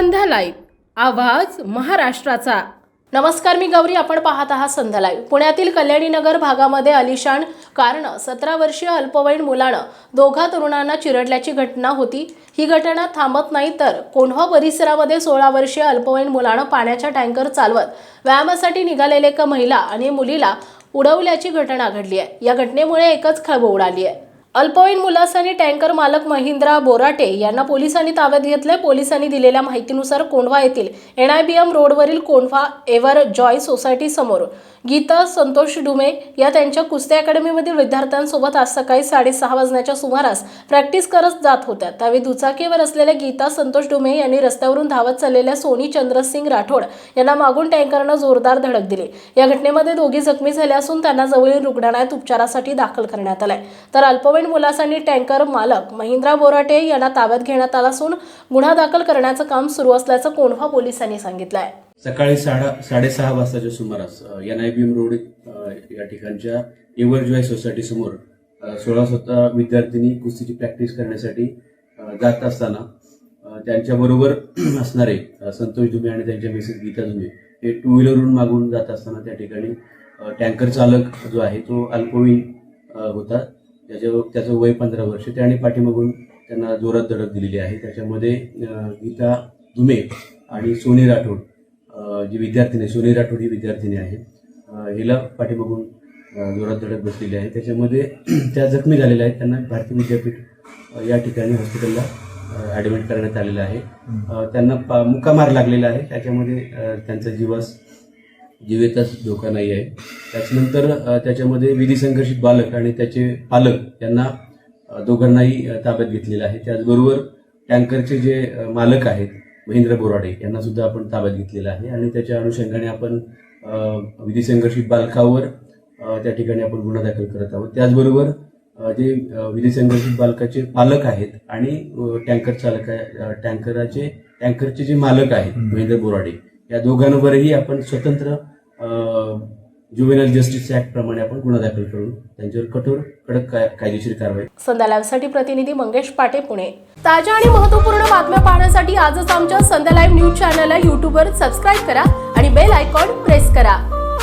संध्या live. आवाज महाराष्ट्राचा. नमस्कार मी गौरी. आपण पाहत आहात संध्या लाईव्ह. पुण्यातील कल्याणीनगर भागामध्ये अलिशान कारण सतरा वर्षीय अल्पवयीन मुलानं दोघा तरुणांना चिरडल्याची घटना होती. ही घटना थांबत नाही तर कोंढवा परिसरामध्ये सोळा वर्षीय अल्पवयीन मुलानं पाण्याचा टँकर चालवत व्यायामासाठी निघालेले एका महिला आणि मुलीला उडवल्याची घटना घडली आहे. या घटनेमुळे एकच खळबळ उडाली आहे. अल्पवयीन मुलासनी टँकर मालक महिंद्रा बोराटे यांना पोलिसांनी ताब्यात घेतलंय. पोलिसांनी दिलेल्या माहितीनुसार कोंढवा येथील एनआयबीएम रोडवरील कोंढवा एव्हर जॉय सोसायटी समोर गीता संतोष डुमे या त्यांच्या कुस्ती अकॅडमीमधील विद्यार्थ्यांसोबत आज सकाळी साडेसहा वाजण्याच्या सुमारास प्रॅक्टिस करत जात होत्या. त्यावेळी दुचाकीवर असलेल्या गीता संतोष डुमे यांनी रस्त्यावरून धावत चाललेल्या सोनी चंद्रसिंग राठोड यांना मागून टँकरनं जोरदार धडक दिली. या घटनेमध्ये दोघी जखमी झाले असून त्यांना जवळील रुग्णालयात उपचारासाठी दाखल करण्यात आलाय. तर अल्पवयीन मुलासाठी टँकर मालक महिंद्रा बोराटे यांना ताब्यात घेण्यात आला असून गुन्हा दाखल करण्याचं काम सुरू असल्याचं कोंढवा पोलिसांनी सांगितलं आहे सकाळी साडा साडेसहा वाजताच्या सुमारास एन आय बी रोड या ठिकाणच्या एव्हरजॉय सोसायटी समोर सोळा सतरा विद्यार्थिनी कुस्तीची प्रॅक्टिस करण्यासाठी जात असताना त्यांच्याबरोबर असणारे संतोष दुबे आणि त्यांच्या मिसेस गीता दुबे हे टू व्हीलरवरून मागून जात असताना त्या ठिकाणी टँकर चालक जो आहे तो अल्पवयीन होता. त्याच्या त्याचं वय पंधरा वर्ष. त्याने पाठीमागून त्यांना जोरात धडक दिलेली आहे. त्याच्यामध्ये गीता दुमे आणि सोनी राठोड जी विद्यार्थिनी आहे, सोनी राठोड ही विद्यार्थिनी आहे. हिला पाठीमागून जोरात धडक बसलेली आहे. त्याच्यामध्ये त्या जखमी झालेल्या आहेत. त्यांना भारतीय विद्यापीठ या ठिकाणी हॉस्पिटलला ॲडमिट करण्यात आलेलं आहे. त्यांना पा मुक्कामार लागलेला आहे. त्याच्यामध्ये त्यांचा जीवास जीवेचाच धोका नाही आहे त्याच्यानंतर त्याच्यामध्ये विधी संघर्षित बालक आणि त्याचे पालक यांना दोघांनाही ताब्यात घेतलेलं आहे. त्याचबरोबर टँकरचे जे मालक आहेत महेंद्र बोराडे यांना सुद्धा आपण ताब्यात घेतलेलं आहे. आणि त्याच्या अनुषंगाने आपण विधी संघर्षित बालकावर त्या ठिकाणी आपण गुन्हा दाखल करत आहोत. त्याचबरोबर जे विधी संघर्षित बालकाचे पालक आहेत आणि टँकर चालक टँकराचे टँकरचे जे मालक आहेत महेंद्र बोराडे या दोघांवरही आपण स्वतंत्र ज्युवेनल जस्टिस ऍक्ट प्रमाणे आपण गुन्हा दाखल करून त्यांच्यावर कठोर कडक कायदेशीर कारवाई. संध्या लाईव्हसाठी प्रतिनिधी मंगेश पाटे पुणे. ताज्या आणि महत्त्वपूर्ण बातम्या पाहण्यासाठी आजच आमच्या संध्या लाईव्ह न्यूज चॅनलला युट्यूबवर सबस्क्राईब करा आणि बेल आयकॉन प्रेस करा.